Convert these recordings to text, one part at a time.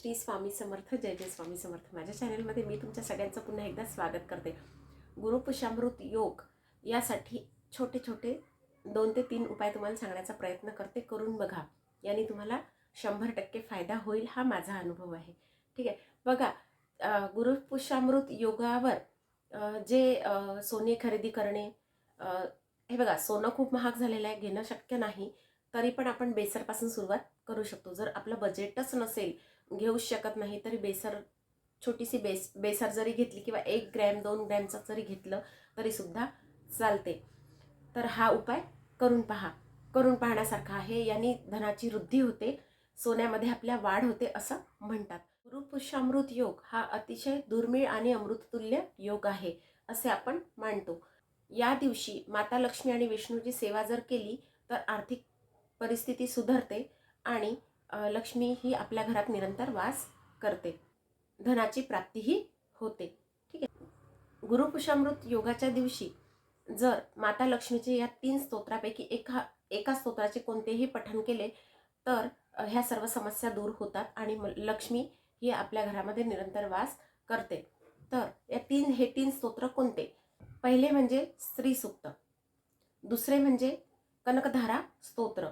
श्री स्वामी समर्थ जय जय स्वामी समर्थ. माझ्या चॅनलमध्ये मी तुमच्या सगळ्यांचं पुन्हा एकदा स्वागत करते. गुरुपुषामृत योग यासाठी छोटे छोटे दोन ते तीन उपाय तुम्हाला सांगण्याचा प्रयत्न करते. करून बघा. याने तुम्हाला शंभर टक्के फायदा होईल हा माझा अनुभव आहे. ठीक आहे. बघा गुरुपुषामृत योगावर जे सोने खरेदी करणे हे बघा सोनं खूप महाग झालेलं आहे घेणं शक्य नाही तरी पण आपण बेसरपासून सुरुवात करू शकतो. जर आपलं बजेटच नसेल घेऊच शकत नाही तरी बेसर छोटीशी बेस बेसर जरी घेतली किंवा एक ग्रॅम दोन ग्रॅमचं जरी घेतलं तरीसुद्धा चालते. तर हा उपाय करून पहा. करून पाहण्यासारखा आहे. याने धनाची वृद्धी होते. सोन्यामध्ये आपल्या वाढ होते असं म्हणतात. गुरुपुरुषामृत योग हा अतिशय दुर्मिळ आणि अमृततुल्य योग आहे असे आपण मानतो. या दिवशी माता लक्ष्मी आणि विष्णूची सेवा जर केली तर आर्थिक परिस्थिती सुधारते आणि लक्ष्मी ही आपल्या घरात निरंतर वास करते. धनाची प्राप्तीही होते. ठीक आहे? गुरुपुषामृत योगाच्या दिवशी जर माता लक्ष्मीचे या तीन स्तोत्रापैकी एका एका स्तोत्राचे कोणतेही पठण केले तर ह्या सर्व समस्या दूर होतात आणि लक्ष्मी ही आपल्या घरामध्ये निरंतर वास करते. तर या तीन हे तीन स्तोत्र कोणते? पहिले म्हणजे स्त्री सुक्त दुसरे म्हणजे कनकधारा स्तोत्र.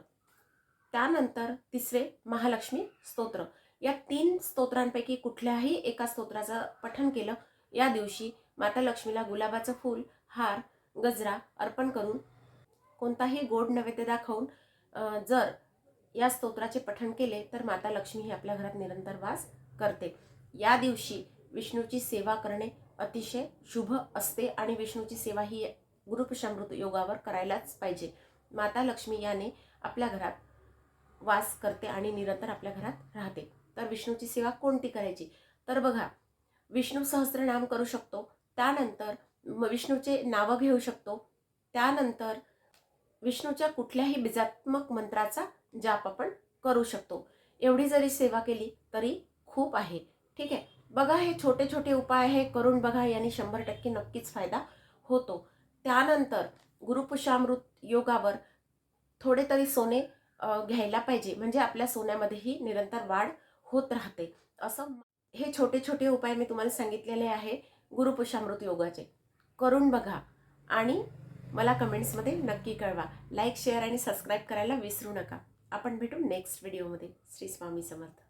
त्यानंतर तिसरे महालक्ष्मी स्तोत्र. या तीन स्तोत्रांपैकी कुठल्याही एका स्तोत्राचं पठण केलं या दिवशी माता लक्ष्मीला गुलाबाचं फूल हार गजरा अर्पण करून कोणताही गोड नैवेद्य दाखवून जर या स्तोत्राचे पठण केले तर माता लक्ष्मी ही आपल्या घरात निरंतर वास करते. या दिवशी विष्णूची सेवा करणे अतिशय शुभ असते आणि विष्णूची सेवा ही गुरुपुषामृत योगावर करायलाच पाहिजे. माता लक्ष्मी याने आपल्या घरात वास करते आणि निरंतर आपल्या घरात राहते. तर विष्णूची सेवा कोणती करायची? तर बघा विष्णू सहस्रनाम करू शकतो. त्यानंतर विष्णूचे नावं घेऊ शकतो. त्यानंतर विष्णूच्या कुठल्याही बीजात्मक मंत्राचा जाप आपण करू शकतो. एवढी जरी सेवा केली तरी खूप आहे. ठीक आहे? बघा हे छोटे छोटे उपाय हे करून बघा याने शंभर टक्के नक्कीच फायदा होतो. त्यानंतर गुरुपुषामृत योगावर थोडे तरी सोने घ्यायला पाहिजे. म्हणजे आपल्या सोन्यामध्येही निरंतर वाढ होत राहते. असं हे छोटे छोटे उपाय मी तुम्हाला सांगितलेले आहे गुरुपुषामृत योगाचे. करून बघा आणि मला कमेंट्समध्ये नक्की कळवा. लाईक शेअर आणि सबस्क्राईब करायला विसरू नका. आपण भेटू नेक्स्ट व्हिडिओमध्ये. श्री स्वामी समर्थ.